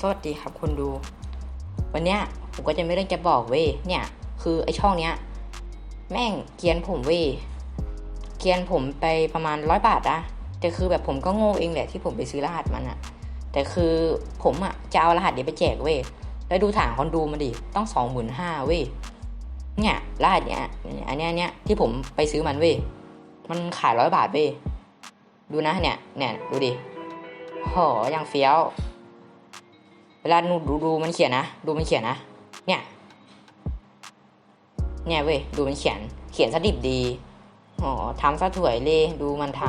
สวัสดีครับคนดู วันเนี้ยผมก็จะไม่เรื่องจะบอกเว้ยเนี่ย คือไอช่องเนี้ย แม่งเกียนผมเว้ยเกียนผมไปประมาณร้อยบาทอะแต่คือแบบผมก็โง่เองแหละที่ผมไปซื้อรหัสมันอะแต่คือผมอะจะเอารหัสเดี๋ยวไปแจกเว้ยแล้วดูฐานคนดูมาดิต้องสองหมื่นห้าเว้ย เนี่ยรหัสเนี้ยอันเนี้ยเนี้ยที่ผมไปซื้อมันเว้ยมันขายร้อยบาทเว้ยดูนะเนี่ยเนี่ยดูดิโหยังเฟี้ยว เวลาดูดูดูมันเขียนนะดูมันเขียนนะเนี่ยเนี่ยเว้ยดูมันเขียน เขียนสดิบดีอ๋อทำซะถวยเลยดูมันท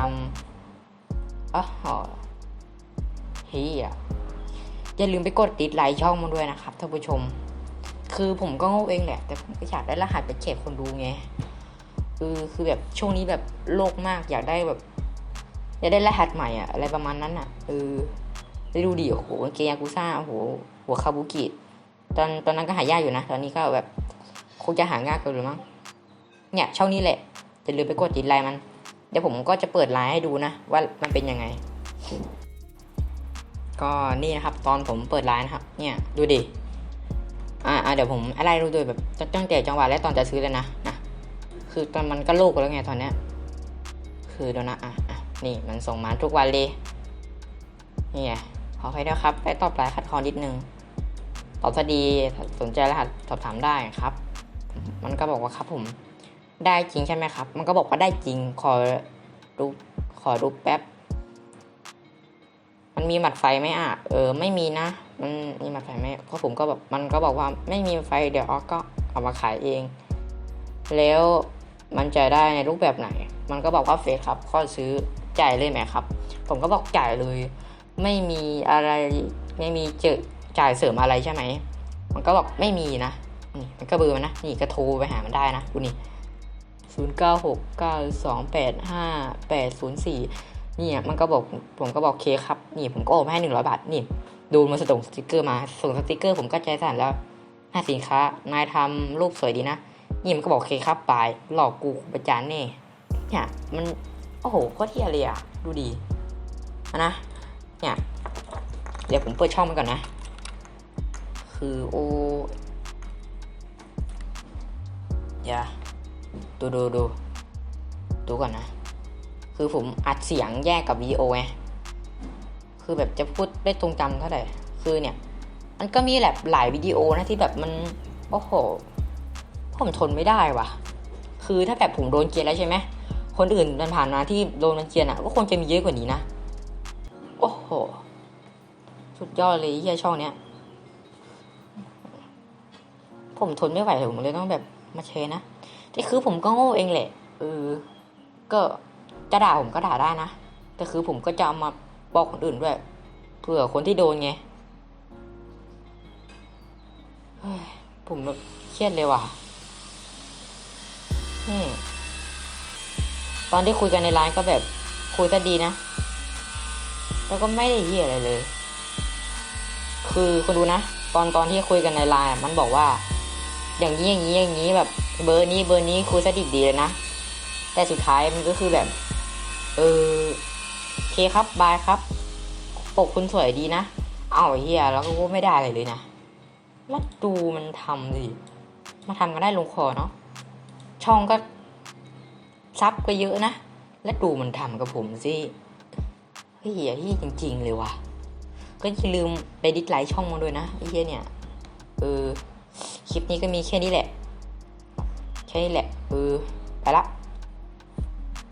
ำอ๋อเฮียอย่าลืมไปกดติดไลค์ช่องมันด้วยนะครับท่านผู้ชม คือผมก็โง่เองแหละ แต่ผมก็อยากได้รหัสไปเก็บคนดูไงคือคือแบบช่วงนี้แบบโลกมากอยากได้แบบอยากได้รหัสใหม่อะอะไรประมาณนั้นอะเออได้ดูดิโอ้โหกางเกงยากุซ่าโอ้โหหัวคาบุกิตอนตอนนั้นก็หายากอยู่นะ ตอนนี้ก็แบบคงจะหายากกันหรือมั้งเนี่ยช่องนี้แหละจะลืมไปกดติดไลน์มัน เดี๋ยวผมก็จะเปิดไลน์ให้ดูนะ ว่ามันเป็นยังไง ก็นี่นะครับ ตอนผมเปิดไลน์นะครับ เนี่ยดูดิ อ่าอ่าเดี๋ยวผมอะไรดูโดยแบบตั้งแต่จังหวะและตอนจะซื้อเลยนะนะคือตอนมันก็โลกแล้วไงตอนเนี้ยคือเดี๋ยวนะอะอะนี่มันส่งมาทุกวันเลยนี่ไงขอให้ด้วยครับไปตอบไลน์คัดคอนิดนึงตอบถ้าดีสนใจรหัสสอบถามได้ครับ มันก็บอกว่าครับผมได้จริงใช่ไหมครับ มันก็บอกว่าได้จริงขอดูขอดูแป๊บ มันมีหมัดไฟไหมอะ เออ ไม่มีนะ มันมีมัดไฟไหมเพราะผมก็แบบมันก็บอกว่าไม่มีไฟเดี๋ยวออกก็เอามาขายเอง แล้วมันจะได้ในรูปแบบไหน มันก็บอกว่าเฟซครับข้อซื้อจ่ายเลยไหมครับ ผมก็บอกจ่ายเลย ไม่มีอะไรไม่มีเจอจ่ายเสริมอะไรใช่ไหม มันก็บอกไม่มีนะนี่มันก็เบอร์มันนะนี่ก็โทรไปหามันได้นะดูนี่ศูนย์เก้าหกเก้าสองแปดห้าแปดศูนย์สี่นี่ยมันก็บอกผมก็บอกเคครับ นี่ผมก็โอนให้หนึ่งร้อยบาทนี่ ดูมันส่งสติกเกอร์มา ส่งสติกเกอร์ผมก็ใจสั่นแล้วห้สินค้า นายทำรูปสวยดีนะนี่มันก็บอกเคครับปายหลอกกูประจานแน่เนี่ยมัน โอ้โหโคตรเที่ยเลยอะดูดีนะ เนี่ย เดี๋ยวผมเปิดช่องมันก่อนนะ คือโออย่าดูดูดูดูก่อนนะ คือผมอัดเสียงแยกกับวิดีโอไง คือแบบจะพูดได้ตรงจำเท่าไหร่ คือเนี่ย มันก็มีแบบหลายวิดีโอนะที่แบบมัน โอ้โห ผมทนไม่ได้ว่ะ คือถ้าแบบผมโดนเกลียนแล้วใช่ไหม คนอื่นมันผ่านมาที่โดนมันเกลียนอะ ก็คงจะมีเยอะกว่านี้นะ โอ้โห สุดยอดเลยเฮียช่องเนี้ย ผมทนไม่ไหวเลยผมเลยต้องแบบมาแชนะแต่คือผมก็โง่เองแหละ เออ ก็จะด่าผมก็ด่าได้นะ แต่คือผมก็จะเอามา บอกคนอื่นด้วยเผื่อคนที่โดนไงเฮ้ยผมแบบเครียดเลยว่ะตอนที่คุยกันในไลน์ก็แบบคุยก็ดีนะ แล้วก็ไม่ได้เหี้ยอะไรเลย คือคนดูนะ ตอนตอนที่คุยกันในไลน์มันบอกว่า อย่างนี้อย่างนี้อย่างนี้แบบเบอร์นี้เบอร์นี้คุยสดิบดีเลยนะ แต่สุดท้ายมันก็คือแบบ เออ เคครับ บายครับ ปกคุณสวยดีนะ เอาเฮียแล้วก็ไม่ได้อะไรเลยนะแล้วดูมันทำสิ มาทำกันได้ลงคอเนาะ ช่องก็ซับก็เยอะนะ แล้วดูมันทำกับผมสิเฮ้ยเฮียจริง ๆ เลยว่ะ ก็อย่าลืมไปดิสไลค์ช่องมันด้วยนะไอ้เฮียเนี่ย เออ คลิปนี้ก็มีแค่นี้แหละ แค่นี้แหละ เออ ไปละ